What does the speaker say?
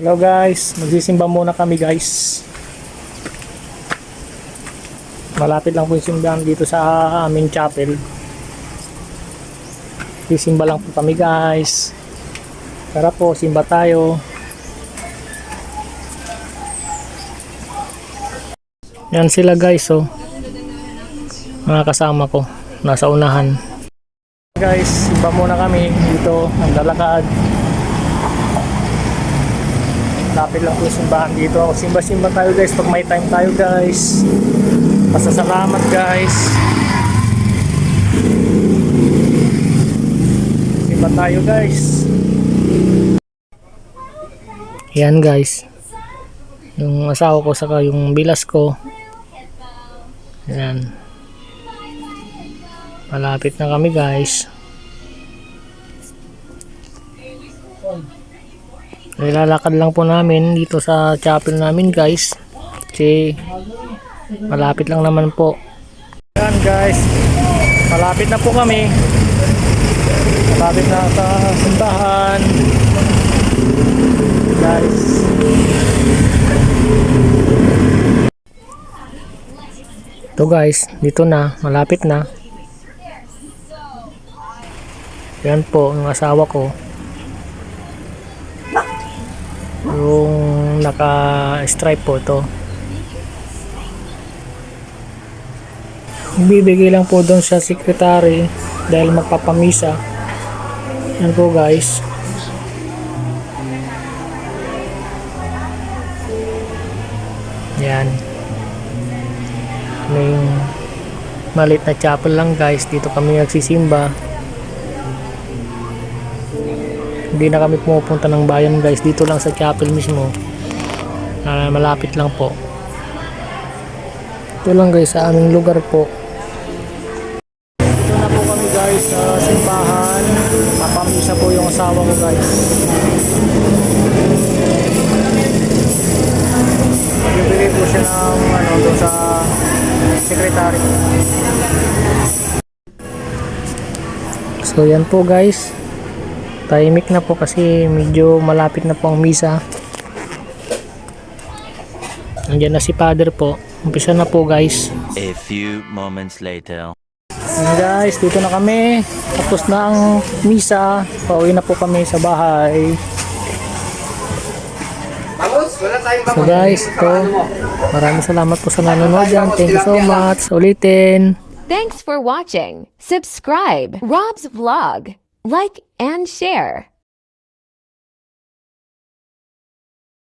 Hello guys, magsisimba muna kami guys. Malapit lang po yung simbahan dito sa aming chapel. Sisimba lang po kami guys. Tara po, simba tayo. Yan sila guys oh. Mga kasama ko, nasa unahan. Guys, simba muna kami dito, ang lalakad. Lapit lang po simbahan dito. Simba-simba tayo guys pag may time tayo guys. Pasasalamat guys. Simba tayo guys. Yan guys. Yung asawa ko saka yung bilas ko. Yan. Malapit na kami guys. Nilalakad lang po namin dito sa chapel namin guys. Kasi malapit lang naman po. Yan guys. Malapit na po kami. Malapit na sa simbahan. Guys. Ito guys, dito na, malapit na. Yan po, yung asawa ko. Yung naka-stripe po ito. Bibigay lang po doon sa secretary dahil magpapamisa. Yan po guys. Yan. Yung malit na chapel lang guys. Dito kami nagsisimba. Hindi na kami pumupunta ng bayan guys. Dito lang sa chapel mismo. Na malapit lang po. Ito lang guys sa aming lugar po. Ito na po kami guys sa simbahan. Papamisa po yung asawa ko guys. Magbibigay po siya ng ano doon sa secretary. So yan po guys. Tahimik na po kasi medyo malapit na po ang misa. Nandiyan na si father po. Umpisa na po guys. A few moments later. Ayan guys, dito na kami. Tapos na ang misa. Pauwi na po kami sa bahay. So guys, ito. Maraming salamat po sa nanonood dyan. Thank you so much. Ulitin. Thanks for watching. Subscribe Rob's Vlog. Like and share.